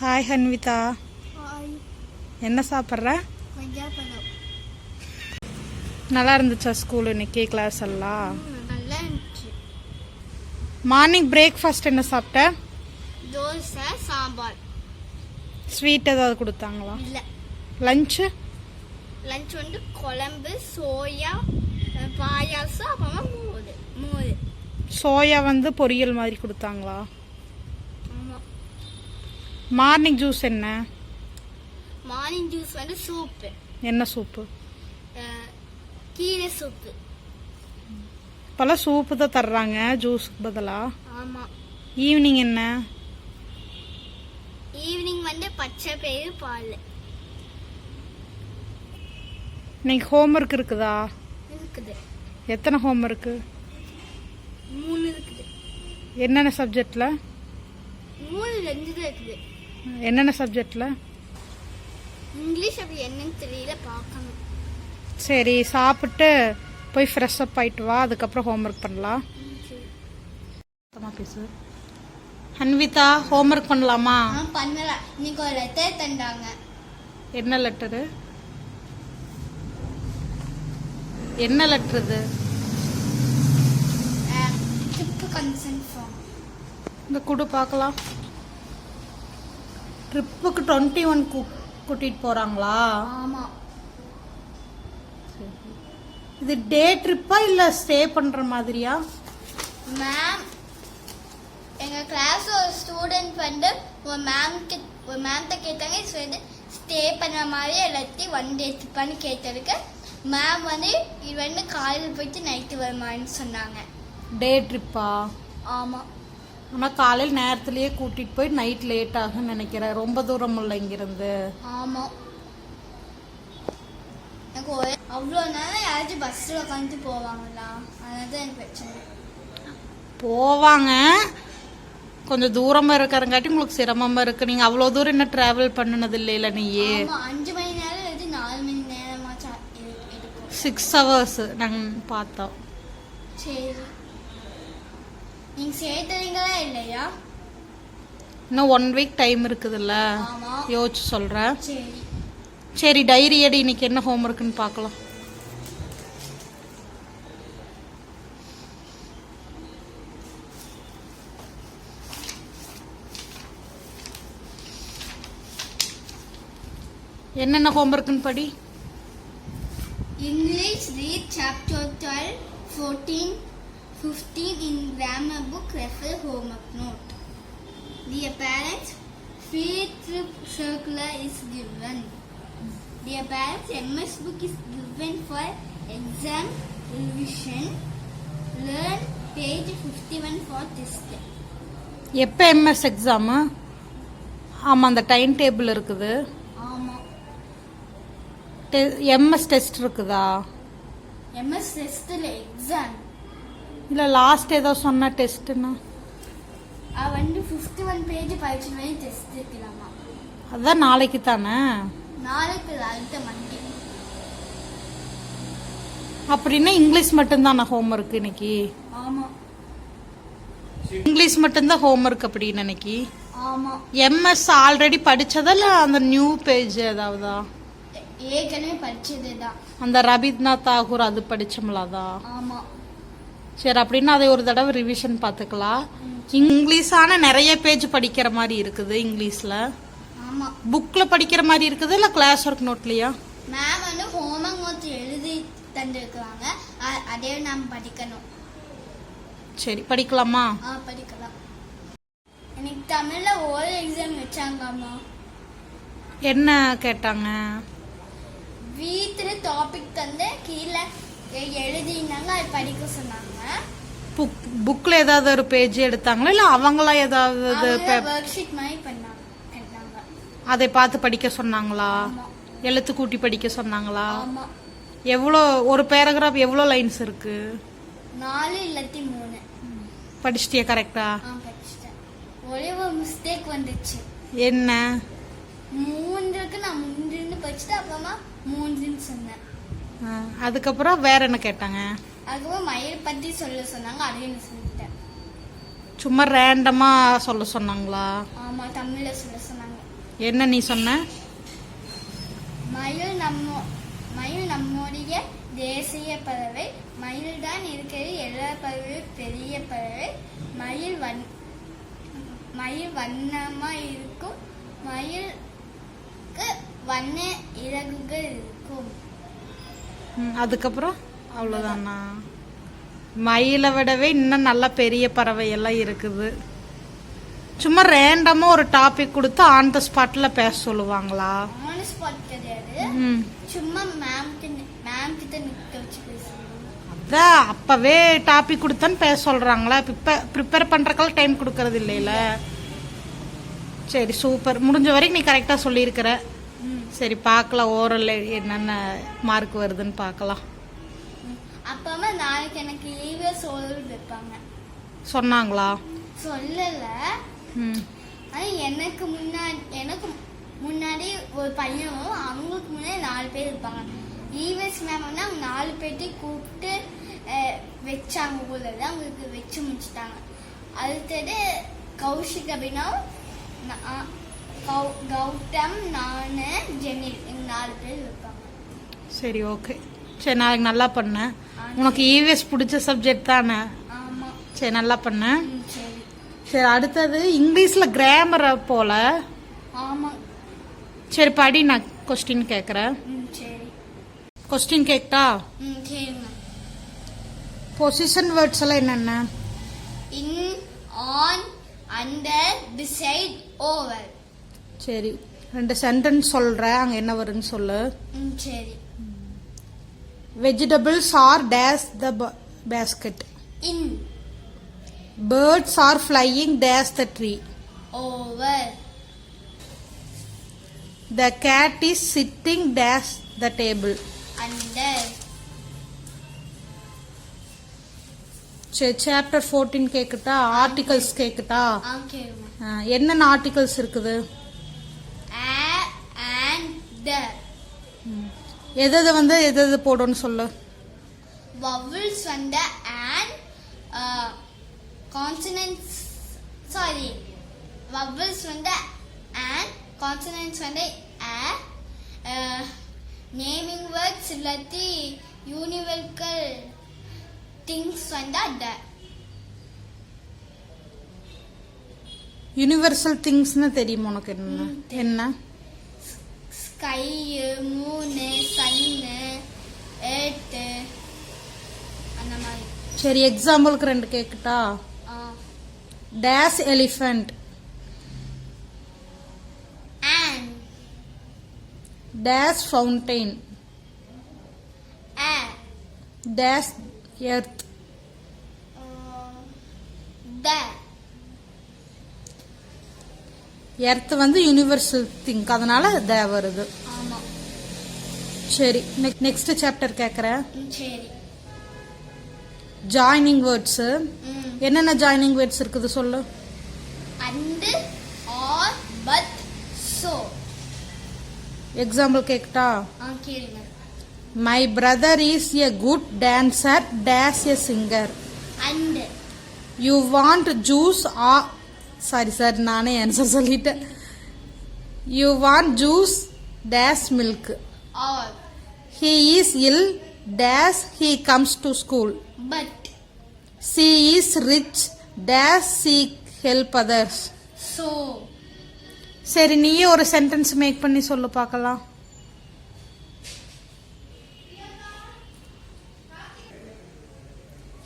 Hi ஹன்விதா என்ன சாப்பிட்ற? நல்லா இருந்துச்சா ஸ்கூல் இன்னைக்கு கிளாஸ் எல்லாம்? மார்னிங் பிரேக்ஃபாஸ்ட் என்ன சாப்பிட்ட? தோசை சாம்பார். ஸ்வீட் ஏதாவது கொடுத்தாங்களா? லஞ்சு லஞ்ச் வந்து குழம்பு சோயா பாயாசம் அப்புறமா மோர் மோர். சோயா வந்து பொரியல் மாதிரி கொடுத்தாங்களா? மார்னிங் ஜூஸ் என்ன? மார்னிங் ஜூஸ் வந்து சூப்பு என்ன சூப்பு கீரை சூப்பு இப்போல்லாம் சூப்பு தான் தர்றாங்க ஜூஸுக்கு பதிலாக ஆமாம் ஈவினிங் என்ன? ஈவினிங் வந்து பச்சை பயிறு பால். இன்னைக்கு ஹோம்ஒர்க் இருக்குதா? இருக்குது. எத்தனை ஹோம்ஒர்க்கு மூணு இருக்குது. என்னென்ன சப்ஜெக்டில் மூணு ரெண்டு தான் இருக்குது. என்னென்ன சப்ஜெக்டில்? இங்கிலீஷ் அப்படி என்னன்னு தெரியல பார்க்கணும். சரி சாப்பிட்டு போய் ஃப்ரெஷ் அப் ஆயிட்டு வா அதுக்கப்புறம் ஹோம்ஒர்க் பண்ணலாம். ம், சரி. சுத்தமாக பேசு. ஹன்விதா ஹோம்ஒர்க் பண்ணலாமா? ஆ பண்ணல இன்னைக்கு ஒரு லெட்டர் தந்தாங்க. என்ன லெட்டரு என்ன லெட்டர் இது? இந்த குடு பார்க்கலாம். ட்ரிப்புக்கு டுவெண்ட்டி ஒன் கூட்டிகிட்டு போகிறாங்களா ஆமாம் இது டே ட்ரிப்பா இல்லை ஸ்டே பண்ணுற மாதிரியா? மேம் எங்கள் கிளாஸ் ஒரு ஸ்டூடெண்ட் வந்து ஒரு மேம்க்கு ஒரு மேம்கிட்ட கேட்டாங்க இது வந்து ஸ்டே பண்ண மாதிரி எல்லாத்தையும் ஒன் டே ட்ரிப்பான்னு கேட்டதுக்கு மேம் வந்து இது வந்து காலையில் போயிட்டு நைட்டு வருமான்னு சொன்னாங்க. டே ட்ரிப்பா? ஆமாம் ஆனால் காலையில் நேரத்துலேயே கூட்டிகிட்டு போய் நைட் லேட் ஆகும்னு நினைக்கிறேன். ரொம்ப தூரம் இல்லை இங்கிருந்து. ஆமாம் எனக்கு அவ்வளோ நேரம் யாராச்சும் பஸ்ஸில் உட்காந்துட்டு போவாங்களா? அதனால தான் எனக்கு பிரச்சனை. போவாங்க. கொஞ்சம் தூரமாக இருக்கிறங்காட்டி உங்களுக்கு சிரமமாக இருக்கு. நீங்கள் அவ்வளோ தூரம் இன்னும் ட்ராவல் பண்ணினது இல்லைல்ல நீயே அஞ்சு மணி நேரம் இல்லாட்டி நாலு மணி நேரமாச்சும் சிக்ஸ் ஹவர்ஸ் நாங்கள் பார்த்தோம். சரி. நீங்க சேர்த்துறீங்களா இல்லையா? இன்னும் ஒன் வீக் டைம் இருக்குதுல்ல. யோசிச்சு சொல்கிறேன் சரி. டைரி எடு இன்னைக்கு என்ன ஹோம்ஒர்க்குன்னு பார்க்கலாம். என்னென்ன ஹோம்ஒர்க்குன்னு படி? English read chapter 12, 14, 15 in grammar book refer homework note. Dear parents, field trip circular is given. Dear parents, MS book is given for exam revision. Learn page 51 for test. எப்போ எம்எஸ் எக்ஸாமு ஆமாம் அந்த time table இருக்குது MS test இருக்குதா MS டெஸ்ட்ல exam இல்லை last ஏதோ சொன்ன டெஸ்ட்டுன்னா வந்து 51 பேஜ் படிச்சு மாதிரி டெஸ்ட் இருக்கலாமா அதுதான் நாளைக்கு தானே? நாளைக்கு அடுத்த மண்டே அப்படின்னா இங்கிலீஷ் மட்டும்தான் ஹோம்ஒர்க் இன்னைக்கு? ஆமா. இங்கிலீஷ் மட்டும்தான் ஹோம்ஒர்க் அப்படின்னு இன்னைக்கு? ஆமா. எம்எஸ் ஆல்ரெடி படிச்சதா இல்லை அந்த நியூ பேஜ் ஏதாவதா? ஏற்கனவே படிச்சது தான் அந்த ரவீந்திரநாத் தாகூர் அது படிச்சோம்லாதா ஆமா. சரி அப்படின்னா அதை ஒரு தடவை ரிவிஷன் பார்த்துக்கலாம். இங்கிலீஷான நிறைய பேஜ் படிக்கிற மாதிரி இருக்குது இங்கிலீஷில். புக்கில் படிக்கிற மாதிரி இருக்குது இல்லை கிளாஸ் ஒர்க் நோட்லையா மேம் வந்து ஹோம்ஒர்க் நோட் எழுதி தந்திருக்காங்க அ- அதே நாம் படிக்கணும். சரி படிக்கலாமா? ஆ படிக்கலாம். எனக்கு தமிழ்ல ஒரு எக்ஸாம் வச்சாங்கம்மா. என்ன கேட்டாங்க? வீட்டுல டாபிக் தந்து கீழே எழுதினாங்க அது படிக்க சொன்னாங்க. புக் புக்கில் ஏதாவது ஒரு பேஜ் எடுத்தாங்களா? இல்லை அவங்களா ஏதாவது ஒர்க் மாதிரி பண்ணாங்க அதை பார்த்து படிக்க சொன்னாங்களா? எழுத்து கூட்டி படிக்க சொன்னாங்களா? எவ்வளோ ஒரு பேராகிராஃப் எவ்வளோ லைன்ஸ் இருக்கு? நாலு இல்லாட்டி மூணு. படிச்சிட்டியா கரெக்டா ஒரே ஒரு மிஸ்டேக் வந்துச்சு. என்ன? மூன்றுக்கு நான் மூன்றுன்னு படிச்சுட்டு அப்புறமா மூன்றுன்னு சொன்னேன். அதுக்கப்புறம் வேற என்ன கேட்டாங்க? அதுக்கப்புறம் மயில் பத்தி சொல்ல சொன்னாங்க அதையும் சொல்லிட்டேன். சும்மா ரேண்டமாக சொல்ல சொன்னாங்களா? ஆமா தமிழ்ல சொல்ல சொன்னாங்க. என்ன நீ சொன்ன? மயில் நம்ம மயில் நம்முடைய தேசிய பறவை மயில் தான் இருக்கிறது எல்லா பறவையும் பெரிய பறவை. மயில் வன் மயில் வண்ணமா இருக்கும். மயிலுக்கு வண்ண இறகுகள் இருக்கும். அதுக்கப்புறம் அவ்வளோதானா மயிலை விடவே இன்னும் நல்ல பெரிய பறவை எல்லாம் இருக்குது. சும்மா ரேண்டமாக ஒரு டாபிக் கொடுத்து ஆன் த ஸ்பாட்டில் பேச சொல்லுவாங்களா? ஆன் ஸ்பாட் கிடையாது. ம். சும்மா மேம் கிட்ட வச்சு அதான் அப்போவே டாபிக் கொடுத்தான்னு பேச சொல்கிறாங்களா ப்ரிப்பேர் ப்ரிப்பேர் பண்ணுறக்கெல்லாம் டைம் கொடுக்கறது இல்லைல்ல சரி சூப்பர் முடிஞ்ச வரைக்கும் நீ கரெக்டாக சொல்லியிருக்கிற. சரி பார்க்கலாம் ஓரல் என்னென்ன மார்க் வருதுன்னு பார்க்கலாம். அப்பாமா நாளைக்கு எனக்கு ஈவே சோறு வைப்பாங்க சொன்னாங்களா? சொல்லல. ம். ஆனா எனக்கு முன்னாடி எனக்கு முன்னாடி ஒரு பையனும் அவங்களுக்கு முன்னாடி நாலு பேர் இருப்பாங்க. ஈவெஸ் மேம் வந்து அவங்க நாலு பேர்த்தையும் கூப்பிட்டு வச்சாங்க ஊர்ல அவங்களுக்கு வச்சு முடிச்சிட்டாங்க. அடுத்தது கௌஷிக் கௌ- கௌதம் நானு ஜெனில் நாலு பேர் இருப்பாங்க சரி ஓகே சரி நாளைக்கு நல்லா பண்ணேன். உனக்கு இவிஎஸ் பிடிச்ச சப்ஜெக்ட் தானே? ஆமா. சரி நல்லா பண்ணேன் சரி. அடுத்தது இங்கிலீஷில் கிராமரை போல. ஆமா. சரி படி நான் கொஸ்டின் கேட்குறேன் சரி. கொஸ்டின் கேட்டா? பொசிஷன் வேர்ட்ஸ் எல்லாம் என்னென்ன? In on under beside over. சரி. ரெண்டு சென்டென்ஸ் சொல்கிறேன் அங்கே என்ன வருதுன்னு சொல்லு. சரி. Vegetables are dash the basket in. Birds are flying dash the tree over. The cat is sitting dash the table under. சரி சாப்டர் ஃபோர்டீன் கேட்குட்டா ஆர்டிகல்ஸ் கேட்குட்டா என்னென்ன ஆர்டிகல்ஸ் இருக்குது? எது வந்து எது எது போடுன்னு சொல்லு vowels வந்து uh, consonants sorry vowels வந்து and consonants வந்து uh, naming words இல்லாட்டி univocal things வந்து the யுனிவர்சல் திங்ஸ்னு தெரியுமா உனக்கு என்ன என்ன ஸ்கை மூணு சன்னு ஏட்டு அந்த மாதிரி சரி எக்ஸாம்பிளுக்கு ரெண்டு கேட்குட்டா ஆ dash elephant and dash fountain a dash earth uh, the earth வந்து யூனிவர்சல் திங்க் அதனால த வருது. சரி நெக்ஸ்ட் சாப்டர் கேட்குறேன் ஜாயினிங் வேர்ட்ஸு என்னென்ன ஜாயினிங் வேர்ட்ஸ் இருக்குது சொல்லு? Or but so. எக்ஸாம்பிள் கேளுங்க. My brother is a good dancer dash a singer and you want juice ah sorry sir நானே ஆன்சர் சொல்லிட்டேன். You want juice dash milk he is ill dash he comes to school but she is rich dash she help others so சரி நீயே ஒரு sentence make பண்ணி சொல்லு பார்க்கலாம்.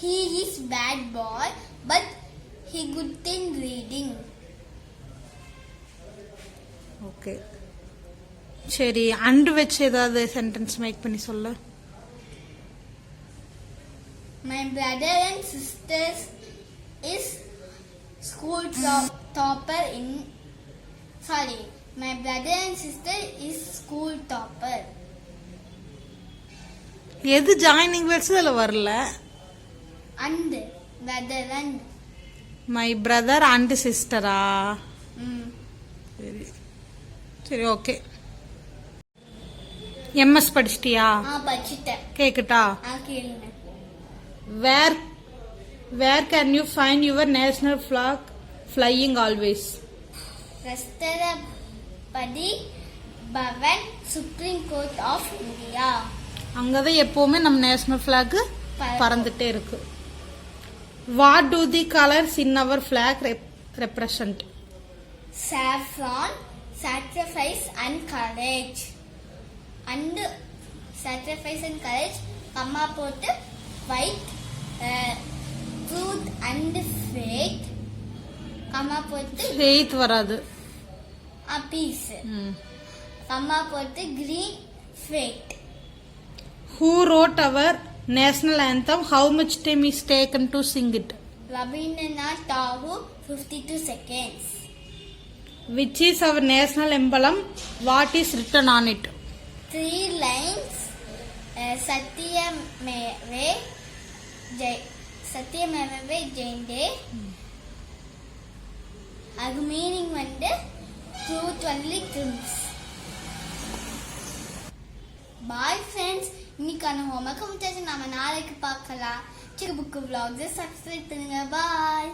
he is bad boy but he good in reading okay சரி and வச்சு ஏதாவது sentence make பண்ணி சொல்லு brother and sisters is school top, topper in sorry. My brother and sister is school topper. எது joining words அதில் வரல And brother and my brother and சிஸ்டரா சரி. சரி ஓகே எம்எஸ் படிச்சிட்டியா? கேக்குட்டா where where can you find your national flag flying always Rashtrapati Bhavan supreme court of India அங்கதான் எப்பவுமே நம்ம national flag பறந்துட்டே இருக்கு. What do the colours in our flag represent saffron, sacrifice and courage. And sacrifice and courage, comma போட்டு white, uh, truth and faith, கம்மா போட்டு faith வராது uh, peace, கம்மா போட்டு green, faith. Who wrote our national anthem how much time is taken to sing it Rabindranath Tagore, 52 seconds. Which is our national emblem what is written on it Three lines, uh, Satyameve, Jai, Satyameve Jayande. அது meaning வந்து truth only truths bye friends இன்னைக்கான homework முடிச்சாச்சு நாம நாளைக்கு பார்க்கலாம். சிக்கு book vlogs subscribe பண்ணுங்க. பாய்